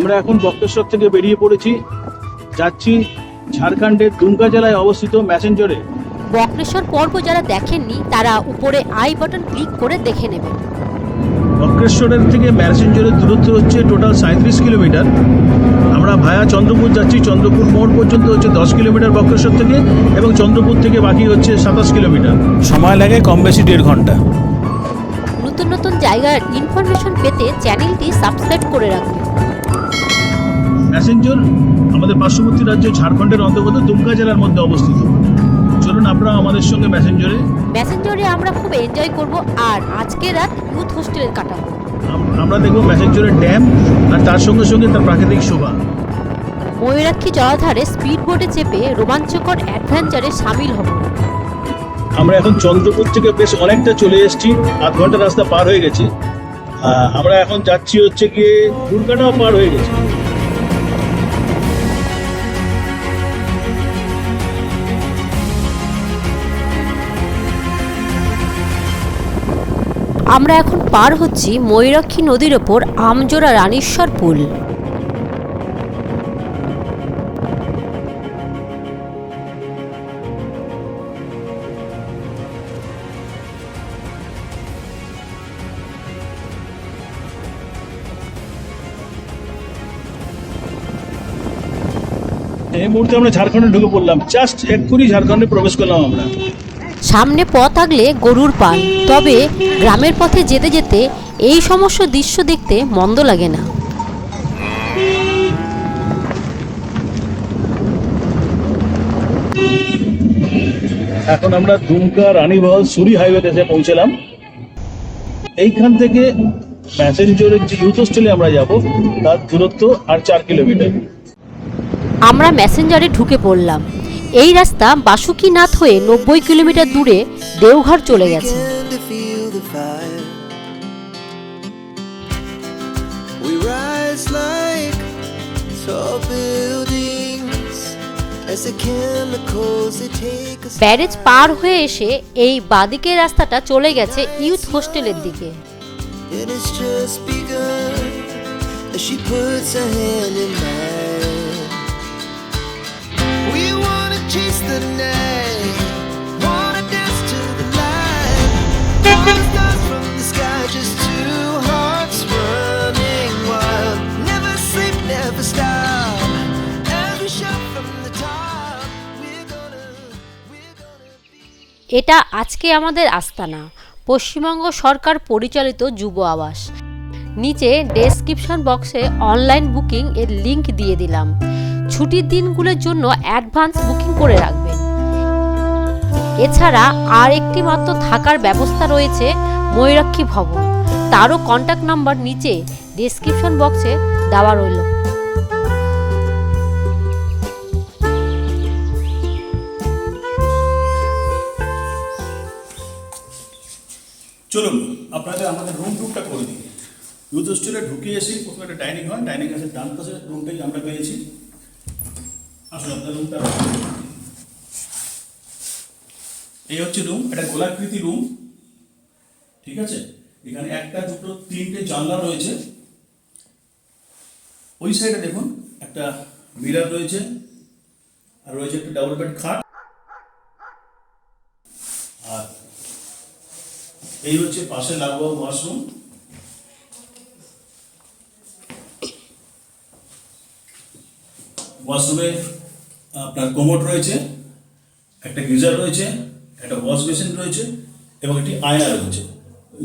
আমরা এখন বক্রেশ্বর থেকে বেরিয়ে পড়েছি। যাচ্ছি ঝাড়খণ্ডের দুমকা জেলায় অবস্থিত ম্যাসেঞ্জরে। বক্রেশ্বর পর্ব যারা দেখেননি তারা উপরে আই বাটন ক্লিক করে দেখে নেবেন। বক্রেশ্বরের থেকে ম্যাসেঞ্জরের দূরত্ব হচ্ছে টোটাল সাঁত্রিশ কিলোমিটার। আমরা ভায়া চন্দ্রপুর যাচ্ছি চন্দ্রপুর মোড় পর্যন্ত হচ্ছে দশ কিলোমিটার বক্রেশ্বর থেকে এবং চন্দ্রপুর থেকে বাকি হচ্ছে সাতাশ কিলোমিটার। সময় লাগে কম বেশি দেড় ঘণ্টা। নতুন নতুন জায়গার ইনফরমেশন পেতে চ্যানেলটি সাবস্ক্রাইব করে রাখবেন ম্যাসেঞ্জর আমাদের পার্শ্ববর্তী রাজ্য ঝাড়খণ্ডের অন্তর্গত দুমকা জেলার মধ্যে অবস্থিত। চলুন আপনারা আমাদের সঙ্গে ম্যাসেঞ্জরে মেসেঞ্জরে আমরা খুব এনজয় করব আর আজকে রাত ইউথ হোস্টেলে কাটাবো। আমরা দেখব ম্যাসেঞ্জরের ড্যাম আর তার সঙ্গে সঙ্গে তার প্রাকৃতিক শোভা। ময়ূরাক্ষী জলাধারে স্পিড বোটে চেপে রোমাঞ্চকর অ্যাডভেঞ্চারে সামিল হব। আমরা এখন চন্দ্রপুর থেকে বেশ অনেকটা চলে এসেছি। আধ ঘণ্টা রাস্তা পার হয়ে গেছি। আমরা এখন যাচ্ছি হচ্ছে গিয়ে দুর্গাটাও পার হয়ে গেছি। আমরা এখন পার হচ্ছি ময়ূরাক্ষী নদীর ওপর আমজোড়া রানীশ্বর পুল। এই মুহূর্তে আমরা ঝাড়খণ্ডে ঢুকে পড়লাম। জাস্ট এক্ষুনি ঝাড়খণ্ডে প্রবেশ করলাম আমরা। সামনে পথ আগলে গরুর পান তবে গ্রামের পথে যেতে যেতে এই সমস্ত দৃশ্য দেখতে মন্দ লাগে না। এখন আমরা দুমকা রানীবহল সুরি হাইওয়েতে এসে পৌঁছলাম। এইখান থেকে প্যাসেঞ্জারের যে ইউথ হোস্টেলে আমরা যাব তার দূরত্ব আর চার কিলোমিটার। আমরা মেসেঞ্জারে ঢুকে পড়লাম। এই রাস্তা বাসুকিনাথ হয়ে নব্বই কিলোমিটার দূরে দেওঘর চলে গেছে। ব্যারেজ পার হয়ে এসে এই বাদিকের রাস্তাটা চলে গেছে ইউথ হোস্টেলের দিকে। এটা আজকে আমাদের আস্তানা। পশ্চিমবঙ্গ সরকার পরিচালিত যুব আবাস। নিচে ডেসক্রিপশন বক্সে অনলাইন বুকিং এর লিংক দিয়ে দিলাম। ছুটির দিনগুলোর জন্য অ্যাডভান্স বুকিং করে রাখবেন। এছাড়া আর একটি মাত্র থাকার ব্যবস্থা রয়েছে ময়ূরাক্ষী ভবন। তারও কন্ট্যাক্ট নাম্বার নিচে ডেসক্রিপশন বক্সে দেওয়া রইল। চলুন, আপনাদের আমাদের রুম টুকটা করে দিই। ইউথ হোস্টেলে ঢুকে এসে প্রথমে একটা ডাইনিং হয়। ডাইনিং আছে ডান পাশে রুমটাই আমরা পেয়েছি। আসলে আপনার রুমটা এই হচ্ছে রুম এটা গোলাকৃতি রুম ঠিক আছে? এখানে একটা, দুটো, তিনটে জানলা রয়েছে। ওই সাইডে দেখুন, একটা মিরার রয়েছে। আর রয়েছে একটা ডাবল বেড খাট আর এই হচ্ছে পাশে লাগোয়া ওয়াশরুম ওয়াশরুমে আপনার কোমোট রয়েছে, একটা গিজার রয়েছে, একটা ওয়াশ বেসিন রয়েছে এবং একটি আয়না রয়েছে।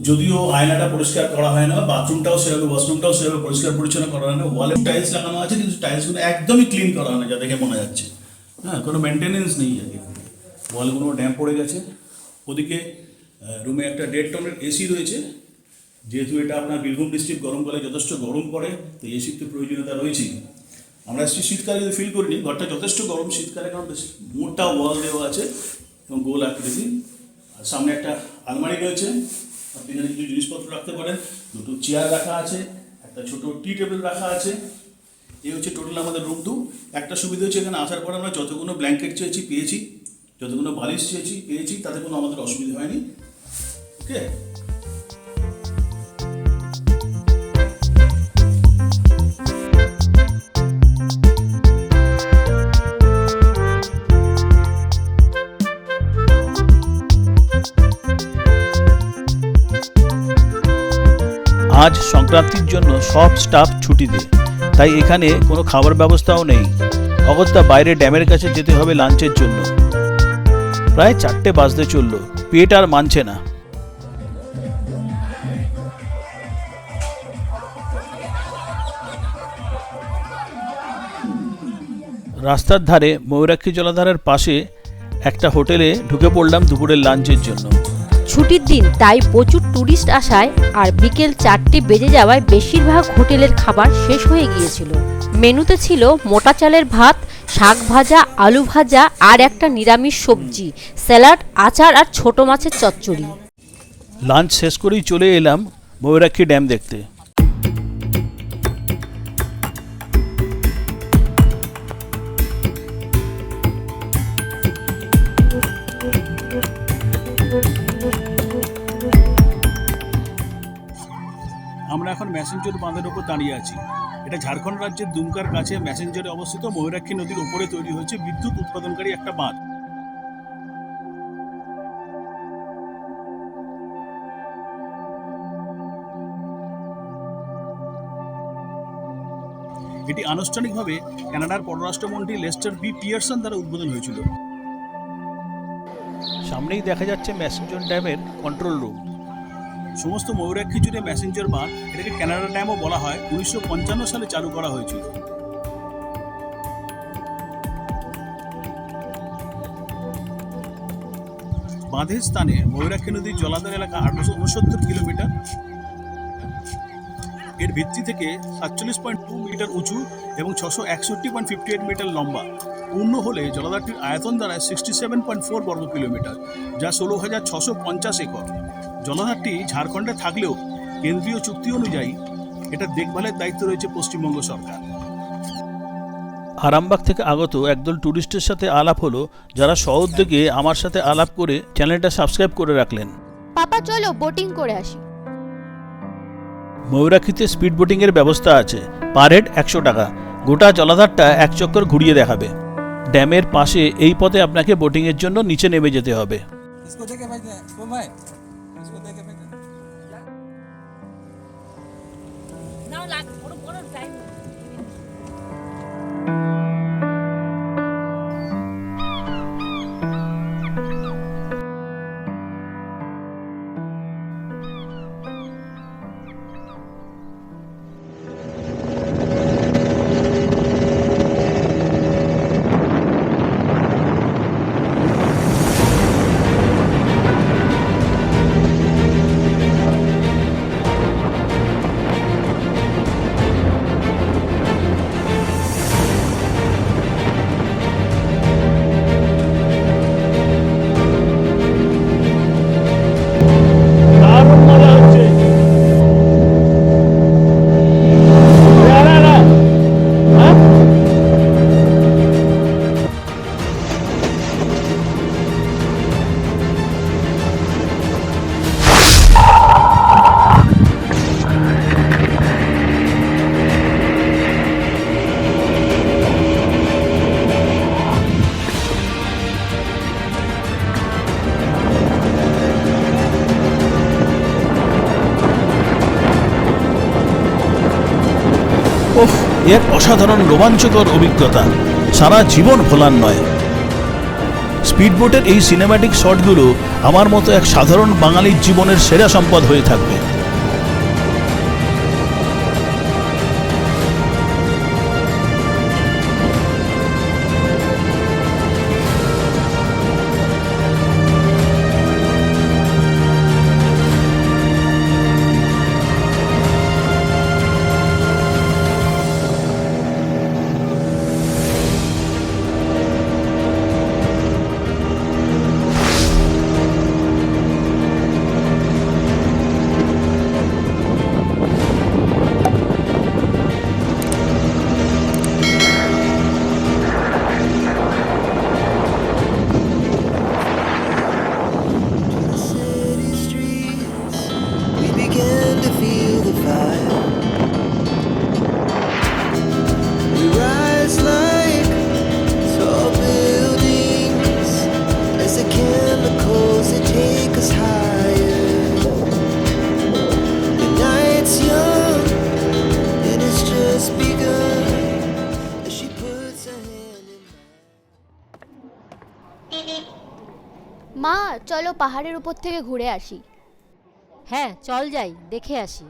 যদিও আয়নাটা পরিষ্কার করা হয় না, বাথরুমটাও সেভাবে, ওয়াশরুমটাও সেভাবে পরিষ্কার পরিচ্ছন্ন করা হয় না ওয়ালে টাইলস লাগানো আছে, কিন্তু টাইলসগুলো একদমই ক্লিন করা হয় না, যা দেখে মনে যাচ্ছে হ্যাঁ কোনো মেনটেনেন্স নেই আগে ওয়ালগুলো ড্যাম পড়ে গেছে। ওদিকে রুমে একটা দেড় টনের এসি রয়েছে। যেহেতু এটা আপনার বীরভূম ডিস্ট্রিক্ট গরমকালে যথেষ্ট গরম পড়ে, তো এসির তো প্রয়োজনীয়তা রয়েছেই। আমরা শীতকালে কিন্তু ফিল করিনি, ঘরটা যথেষ্ট গরম শীতকালে, কারণ বেশ মোটা ওয়াল দেওয়া আছে এবং গোল আকৃতি। আর সামনে একটা আলমারি রয়েছে। আপনি এখানে কিছু জিনিসপত্র রাখতে পারেন। দুটো চেয়ার রাখা আছে, একটা ছোট টি টেবিল রাখা আছে। এই হচ্ছে টোটাল আমাদের রুম টু একটা সুবিধা হচ্ছে এখানে আসার পর আমরা যতগুলো ব্ল্যাঙ্কেট চেয়েছি, পেয়েছি। যতগুলো বালিশ চেয়েছি, পেয়েছি, তাতে কোনো আমাদের অসুবিধা হয়নি। আজ সংক্রান্তির জন্য সব স্টাফ ছুটিতে তাই এখানে কোনো খাবার ব্যবস্থাও নেই। অগত্যা বাইরে ড্যামের কাছে যেতে হবে লাঞ্চের জন্য। প্রায় চারটে বাজতে চলল, পেট আর মানছে না। রাস্তার ধারে ময়ূরাক্ষী জলাধারের পাশে একটা হোটেলে ঢুকে পড়লাম দুপুরের লাঞ্চের জন্য। ছুটির দিন, তাই প্রচুর ট্যুরিস্ট আসায় আর বিকেল চারটে বেজে যাওয়ায় বেশিরভাগ হোটেলের খাবার শেষ হয়ে গিয়েছিল। মেনুতে ছিল মোটা চালের ভাত, শাক ভাজা, আলু ভাজা আর একটা নিরামিষ সবজি, স্যালাড, আচার আর ছোট মাছের চচ্চড়ি। লাঞ্চ শেষ করেই চলে এলাম ময়ূরাক্ষী ড্যাম দেখতে। আমরা এখন ম্যাসেঞ্জর বাঁধের ওপর দাঁড়িয়ে আছি। এটা ঝাড়খণ্ড রাজ্যের দুমকার কাছে ম্যাসেঞ্জরে অবস্থিত ময়ূরাক্ষী নদীর উপরে তৈরি হয়েছে বিদ্যুৎ উৎপাদনকারী একটা বাঁধ। এটি আনুষ্ঠানিকভাবে কানাডার পররাষ্ট্রমন্ত্রী লেস্টার বি পিয়ারসন দ্বারা উদ্বোধন হয়েছিল। সামনেই দেখা যাচ্ছে ম্যাসেঞ্জর ড্যামের কন্ট্রোল রুম। সমস্ত ময়ূরাক্ষী জুড়ে ম্যাসেঞ্জার বাঁধ এটাকে কানাডা ড্যামও বলা হয় উনিশশো পঞ্চান্ন সালে চালু করা হয়েছিল। বাঁধের স্থানে ময়ূরাক্ষী নদীর জলাধার এলাকা আঠারোশো উনসত্তর কিলোমিটার। এর ভিত্তি থেকে সাতচল্লিশ পয়েন্ট টু মিটার উঁচু এবং ছশো একষট্টি পয়েন্ট ফিফটি এইট মিটার লম্বা। পূর্ণ হলে জলাধারটির আয়তন দাঁড়ায় সিক্সটি সেভেন পয়েন্ট ফোর বর্গ কিলোমিটার যা ষোলো হাজার ছশো পঞ্চাশ একর। জলাধারটি ঝাড়খণ্ডে থাকলেও কেন্দ্রীয় চুক্তি অনুযায়ী এটা দেখভালের দায়িত্ব রয়েছে পশ্চিমবঙ্গ সরকার। আরামবাগ থেকে আগত একদল ট্যুরিস্টের সাথে আলাপ হলো যারা সহদ্যোগে আমার সাথে আলাপ করে চ্যানেলটা সাবস্ক্রাইব করে রাখলেন। পাপা চলো বোটিং করে আসি। ময়ূরাক্ষীতে স্পিড বোটিংয়ের ব্যবস্থা আছে। পার হেড একশো টাকা। গোটা জলাধারটা এক চক্কর ঘুরিয়ে দেখাবে। ড্যামের পাশে এই পথে আপনাকে বোটিংয়ের জন্য নিচে নেমে যেতে হবে। এক অসাধারণ রোমাঞ্চকর অভিজ্ঞতা। সারা জীবন ভোলার নয়। স্পিডবোটের এই সিনেম্যাটিক শটগুলো আমার মতো এক সাধারণ বাঙালির জীবনের সেরা সম্পদ হয়ে থাকবে। মা চলো পাহাড়ের উপর থেকে ঘুরে আসি। হ্যাঁ চল যাই দেখে আসি।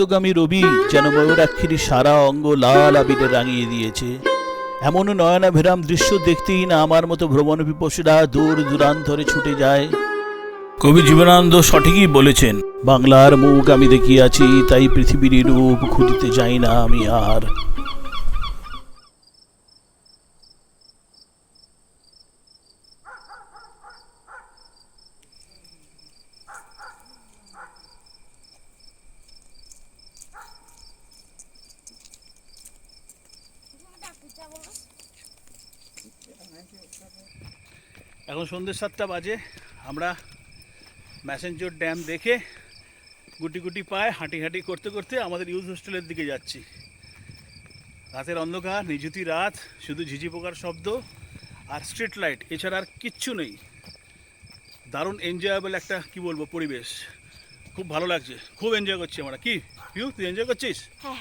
অস্তগামী রবি যেন ময়ূরাক্ষীর সারা অঙ্গ লাল আবিরে রাঙিয়ে দিয়েছে। এমন নয়নাভিরাম দৃশ্য দেখতেই না আমার মতো ভ্রমণ পিপসীরা দূর দূরান্তরে ছুটে যায়। কবি জীবনানন্দ সঠিকই বলেছেন, বাংলার মুখ আমি দেখিয়াছি, তাই পৃথিবীর রূপ খুঁজিতে যাই না আমি আর এখন সন্ধ্যে সাতটা বাজে। আমরা ম্যাসেঞ্জোর ড্যাম দেখে গুটি গুটি পায়ে হাঁটি হাঁটি করতে করতে আমাদের ইউথ হোস্টেলের দিকে যাচ্ছি। রাতের অন্ধকার, নিঝুতি রাত, শুধু ঝিঝি পোকার শব্দ আর স্ট্রিট লাইট, এছাড়া আর কিচ্ছু নেই। দারুণ এনজয়েবল একটা, কি বলব, পরিবেশ। খুব ভালো লাগছে। খুব এনজয় করছি আমরা। কি? তুই এনজয় করছিস? হ্যাঁ।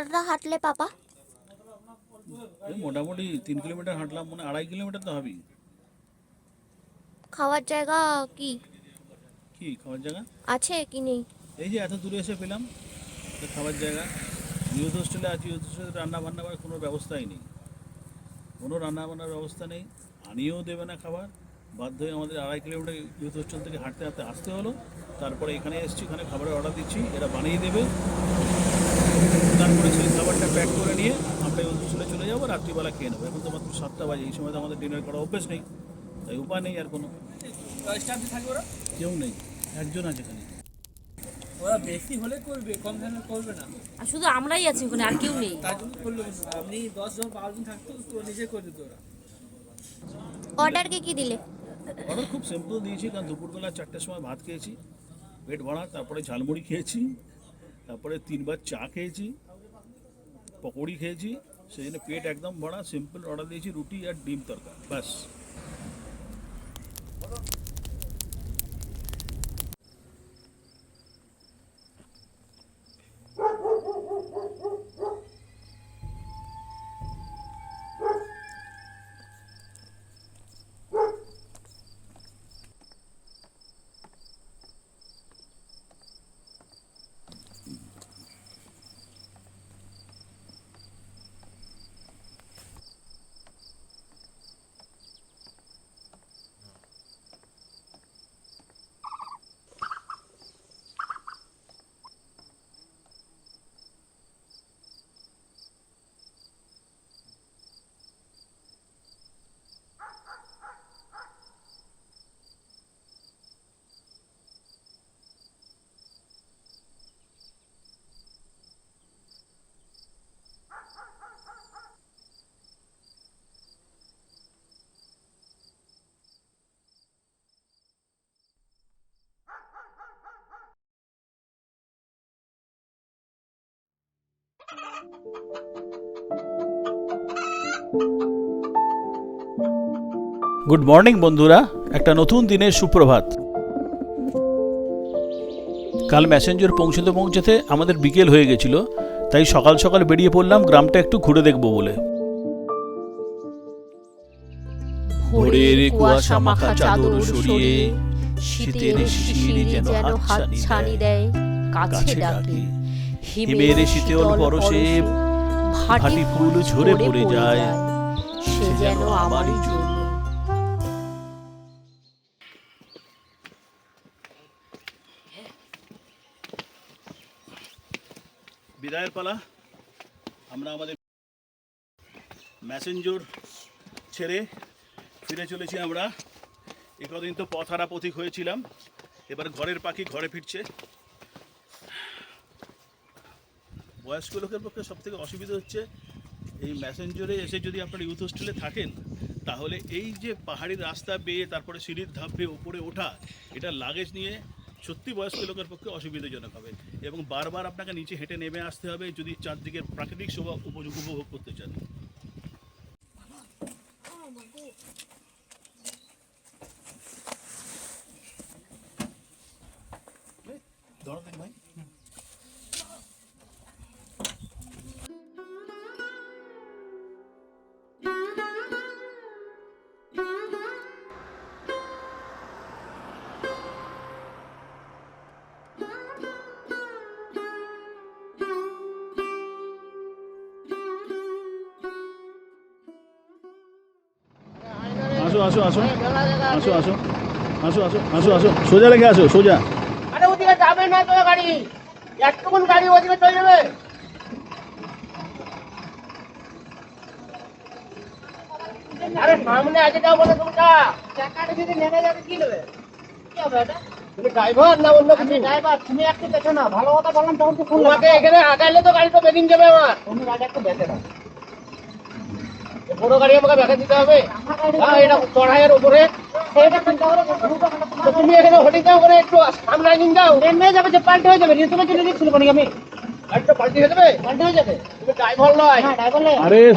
কতটা হাঁটলে পাপা মোটামুটি তিন কিলোমিটার হাঁটলাম মানে আড়াই কিলোমিটার তো হবেই খাওয়ার জায়গা কি কি খাওয়ার জায়গা আছে কি নেই এই যে এত দূরে এসে পেলাম খাবার জায়গা ইউথ হোস্টেলে আছি ইউথ হোস্টেলে রান্না বান্না করার কোনো ব্যবস্থাই নেই কোনো রান্না বান্নার ব্যবস্থা নেই আনিয়েও দেবে না খাবার বাধ্য হয়ে আমাদের আড়াই কিলোমিটার ইউথ হোস্টেল থেকে হাঁটতে হাঁটতে আসতে হলো তারপরে এখানে এসেছি এখানে খাবারের অর্ডার দিচ্ছি এরা বানিয়ে দেবে তারপরে সেই খাবারটা প্যাক করে নিয়ে আমরা হোস্টেলে চলে যাব রাত্রিবেলা খেয়ে নেব। এখন তো মাত্র সাতটা বাজে এই সময় তো আমাদের ডিনার করা অভ্যেস নেই। তাই উপায় নেই আর কোনো। স্টাফ থাকবে ওরা? কেউ নেই একজন আছে এখানে। ওরা বেশি হলে করবে কম হলে করবে না। আর শুধু আমরাই আছি ওখানে আর কেউ নেই। তার জন্য করলে আপনি দশ জন বারো জন থাকতো তো নিজে করে দিত ওরা। অর্ডারকে কি দিলে? অর্ডার খুব সিম্পল দিয়েছি কারণ দুপুরবেলা চারটের সময় ভাত খেয়েছি পেট ভরা তারপরে ঝালমুড়ি খেয়েছি। তারপরে তিনবার চা খেয়েছি, পকোড়ি খেয়েছি, সেই জন্য পেট একদম ভরা সিম্পল অর্ডার দিয়েছি, রুটি আর ডিম তরকা ব্যাস। গুড মর্নিং বন্ধুরা। একটা নতুন দিনের সুপ্রভাত। কাল ম্যাসেঞ্জার পৌঁছতে পৌঁছতে আমাদের বিকেল হয়ে গেছিল তাই সকাল সকাল বেরিয়ে পড়লাম গ্রামটা একটু ঘুরে দেখব বলে। ভোরের কুয়াশা মাখা চাদর সরিয়ে শীতের শিশিরি যেন হাত ছানি দেয়। কাছে ডাকে। হিমের শীতল পরশে ভাটি ফুল ঝরে পড়ে যায় সে যেন আমারই জন্য। বিদায়ের পালা আমরা আমাদের ম্যাসেঞ্জর ছেড়ে ফিরে চলেছি আমরা। এ কদিন তো পথহারা পথিক হয়েছিলাম এবার ঘরের পাখি ঘরে ফিরছে। বয়স্ক লোকের পক্ষে সব থেকে অসুবিধা হচ্ছে এই ম্যাসেঞ্জরে এসে যদি আপনার ইউথ হোস্টেলে থাকেন, তাহলে এই যে পাহাড়ি রাস্তা বেয়ে তারপরে সিঁড়ির ধাপ বেয়ে ওপরে ওঠা, এটা লাগেজ নিয়ে সত্যি বয়স্ক লোকের পক্ষে অসুবিধাজনক হবে। এবং বারবার আপনাকে নিচে হেঁটে নেমে আসতে হবে যদি চারদিকের প্রাকৃতিক শোভা উপভোগ করতে চান। আসো আসো। আসো আসো আসো। আসো আসো আসো আসো। সোজা রেখে আসো সোজা। আরে ওদিকে যাবে না তো গাড়ি। একটুকুন গাড়ি ওদিকে চলে যাবে। আরে সামনে আগে যাও বলে তোমরা চাকাটা যদি নেমে যাবে কি নেবে? কি হবে এটা? তুমি ড্রাইভার না অন্য কিছু? ড্রাইভার তুমি একটু দেখো না ভালো কথা বললাম তখন তো তোমাকে এখানে আগাইলে তো গাড়ি তো বেরিয়ে যাবে আমার। তুমি গাড়ি একটু দেখে না বড় গাড়ি আমাকে দেখা দিতে হবে? হ্যাঁ, এটা চড়াইয়ের উপরে। তুমি এখানে হটে যাও ওখানে একটু সামনে দিন যাও হয়ে যাবে যে পাল্টে হয়ে যাবে। রিসুমে চলে দিচ্ছিল কোন আমি?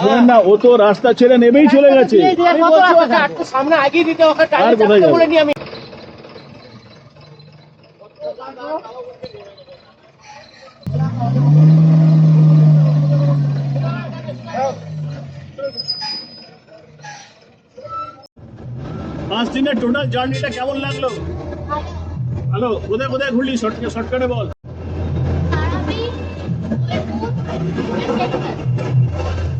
হ্যাঁ, ও তো রাস্তা ছেড়ে নেবেই চলে গেছে। সামনে আগিয়ে দিতে হবে আর আমি। পাঁচ দিনের টোটাল জার্নিটা কেমন লাগল? হ্যালো, কোথায় কোথায় ঘুরলি? শর্টকে শর্টকাটে বল।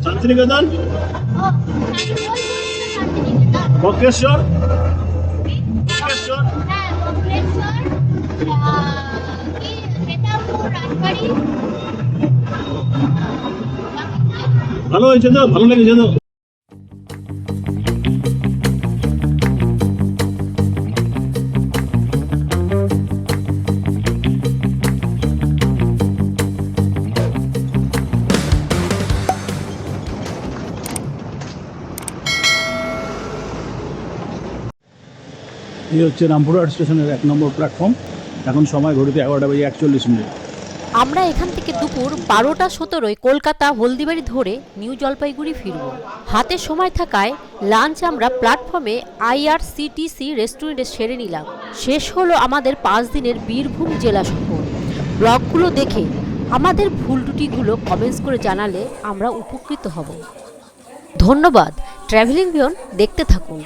শান্তিনিকেতন? বক্রেশ্বর? বক্রেশ্বর? ভালো হয়েছে তো? ভালো লেগেছে তো? এই হচ্ছে রামপুরহাট স্টেশনের এক নম্বর প্ল্যাটফর্ম এখন সময় ঘড়িতে এগারোটা বাজে একচল্লিশ মিনিট। আমরা এখান থেকে দুপুর বারোটা সতেরোয় কলকাতা হলদিবাড়ি ধরে নিউ জলপাইগুড়ি ফিরব। হাতে সময় থাকায় লাঞ্চ আমরা প্ল্যাটফর্মে আইআরসিটিসি রেস্টুরেন্টে সেরে নিলাম। শেষ হলো আমাদের পাঁচ দিনের বীরভূম জেলা সফর। ব্লগগুলো দেখে আমাদের ভুল ত্রুটিগুলো কমেন্টস করে জানালে আমরা উপকৃত হব। ধন্যবাদ। ট্র্যাভেলিং বিয়ন দেখতে থাকুন।